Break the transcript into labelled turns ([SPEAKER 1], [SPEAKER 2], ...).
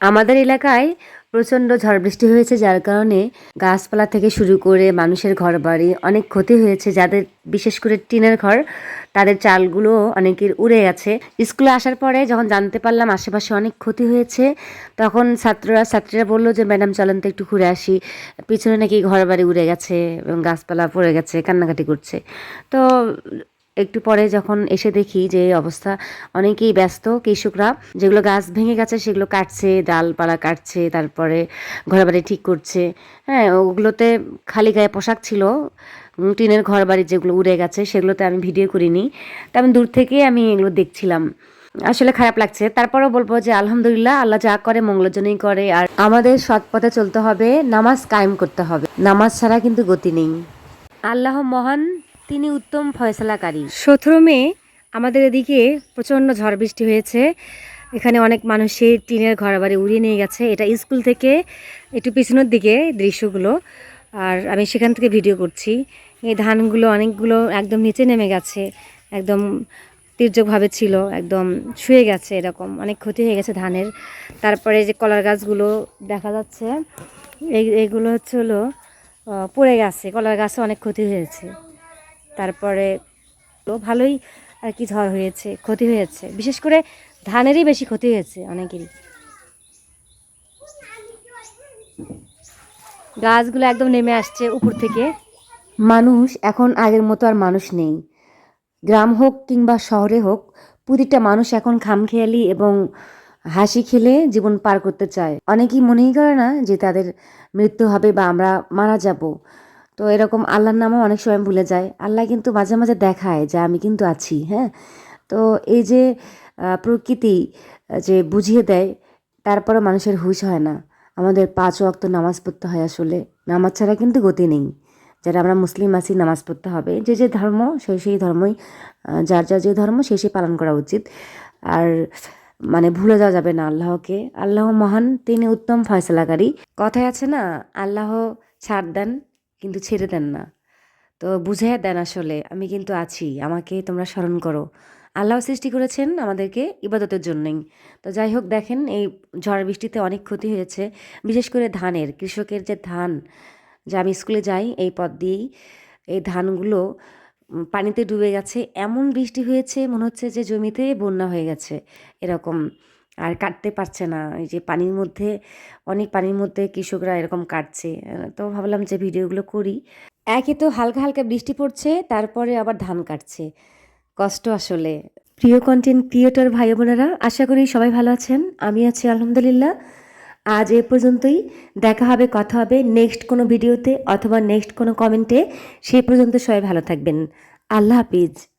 [SPEAKER 1] আমাদের এলাকায় প্রচণ্ড ঝড় বৃষ্টি হয়েছে, যার কারণে গাছপালা থেকে শুরু করে মানুষের ঘর বাড়ি অনেক ক্ষতি হয়েছে। যাদের বিশেষ করে টিনের ঘর, তাদের চালগুলো অনেকের উড়ে গেছে। স্কুলে আসার পরে যখন জানতে পারলাম আশেপাশে অনেক ক্ষতি হয়েছে, তখন ছাত্ররা, ছাত্রীরা বলল যে, ম্যাডাম, চলেন তো একটু ঘুরে আসি। পিছনে নাকি ঘর বাড়ি উড়ে গেছে এবং গাছপালা পড়ে গেছে, কান্নাকাটি করছে। তো একটু পরে যখন এসে দেখি যে অবস্থা, অনেকেই ব্যস্ত কৃষকরা, যেগুলো গাছ ভেঙে গেছে সেগুলো কাটছে, ডালপালা কাটছে, তারপরে ঘর বাড়ি ঠিক করছে। হ্যাঁ ওগুলোতে খালি গায়ে পোশাক ছিল টিনের ঘর বাড়ি যেগুলো উড়ে গেছে সেগুলোতে আমি ভিডিও করিনি। তা আমি দূর থেকে আমি এগুলো দেখছিলাম। আসলে খারাপ লাগছে। তারপরেও বলব যে আলহামদুলিল্লাহ, আল্লাহ যা করে মঙ্গলের জন্যই করে। আর আমাদের সৎ পথে চলতে হবে, নামাজ কায়েম করতে হবে। নামাজ ছাড়া কিন্তু গতি নেই। আল্লাহ মহান তিনি উত্তম ফয়সালাকারী। সতেরো মে আমাদের এদিকে প্রচণ্ড ঝড় বৃষ্টি হয়েছে। এখানে অনেক মানুষের টিনের ঘর বাড়ি উড়িয়ে নিয়ে গেছে। এটা স্কুল থেকে একটু পিছনের দিকে দৃশ্যগুলো। আর আমি সেখান থেকে ভিডিও করছি। এই ধানগুলো অনেকগুলো একদম নিচে নেমে গেছে। একদম তির্যকভাবে ছিল, একদম শুয়ে গেছে এরকম। অনেক ক্ষতি হয়ে গেছে ধানের। তারপরে যে কলার গাছগুলো দেখা যাচ্ছে, এই এইগুলো হচ্ছে হলো পড়ে গেছে। কলার গাছে অনেক ক্ষতি হয়েছে। তারপরে ভালোই আর কি ঝড় হয়েছে, ক্ষতি হয়েছে। বিশেষ করে ধানেরই বেশি ক্ষতি হয়েছে অনেকেরই। গাছগুলো একদম নেমে আসছে উপর থেকে। মানুষ এখন আগের মতো আর মানুষ নেই। গ্রাম হোক কিংবা শহরে হোক, প্রতিটা মানুষ এখন খামখেয়ালি এবং হাসি খেলে জীবন পার করতে চায়। অনেকেই মনেই করে না যে তাদের মৃত্যু হবে বা আমরা মারা যাব। তো এরকম আল্লাহর নামও অনেক সময় ভুলে যায়। আল্লাহ কিন্তু মাঝে মাঝে দেখায় যে আমি কিন্তু আছি হ্যাঁ? তো এই যে প্রকৃতি যে বুঝিয়ে দেয় তারপরে মানুষের হুঁশ হয় না। আমাদের পাঁচ ওয়াক্ত নামাজ পড়তে হয় আসলে। নামাজ ছাড়া কিন্তু গতি নেই। যারা আমরা মুসলিম আছি, নামাজ পড়তে হবে। যে যে ধর্ম সেই সেই ধর্মই যার যার যে ধর্ম সেই সেই পালন করা উচিত। আর মানে ভুলে যাওয়া যাবে না আল্লাহকে। আল্লাহ মহান, তিনি উত্তম ফয়সলাকারী। কথায় আছে না, আল্লাহ ছাড় দেন। কিন্তু ছেড়ে দেন না। তো বুঝে দেন আসলে, আমি কিন্তু আছি, আমাকে তোমরা স্মরণ করো। আল্লাহ সৃষ্টি করেছেন আমাদেরকে ইবাদতের জন্যই। তো যাই হোক, দেখেন এই ঝড় বৃষ্টিতে অনেক ক্ষতি হয়েছে, বিশেষ করে ধানের, কৃষকের যে ধান, যা আমি স্কুলে যাই, এই পথ দিয়েই এই ধানগুলো পানিতে ডুবে গেছে। এমন বৃষ্টি হয়েছে, মনে হচ্ছে যে জমিতে বন্যা হয়ে গেছে, এরকম। আর কাটতে পারছে না। এই যে পানির মধ্যে, অনেক পানির মধ্যে কৃষকরা এরকম কাটছে। তো ভাবলাম যে ভিডিওগুলো করি। একে তো হালকা হালকা বৃষ্টি পড়ছে, তারপরে আবার ধান কাটছে। কষ্ট আসলে। প্রিয় কন্টেন্ট ক্রিয়েটর ভাই বোনেরা, আশা করি সবাই ভালো আছেন। আমি আছি আলহামদুলিল্লাহ। আজ এ পর্যন্তই। দেখা হবে, কথা হবে নেক্সট কোনো ভিডিওতে অথবা নেক্সট কোনো কমেন্টে সেই পর্যন্ত সবাই ভালো থাকবেন। আল্লাহ হাফিজ।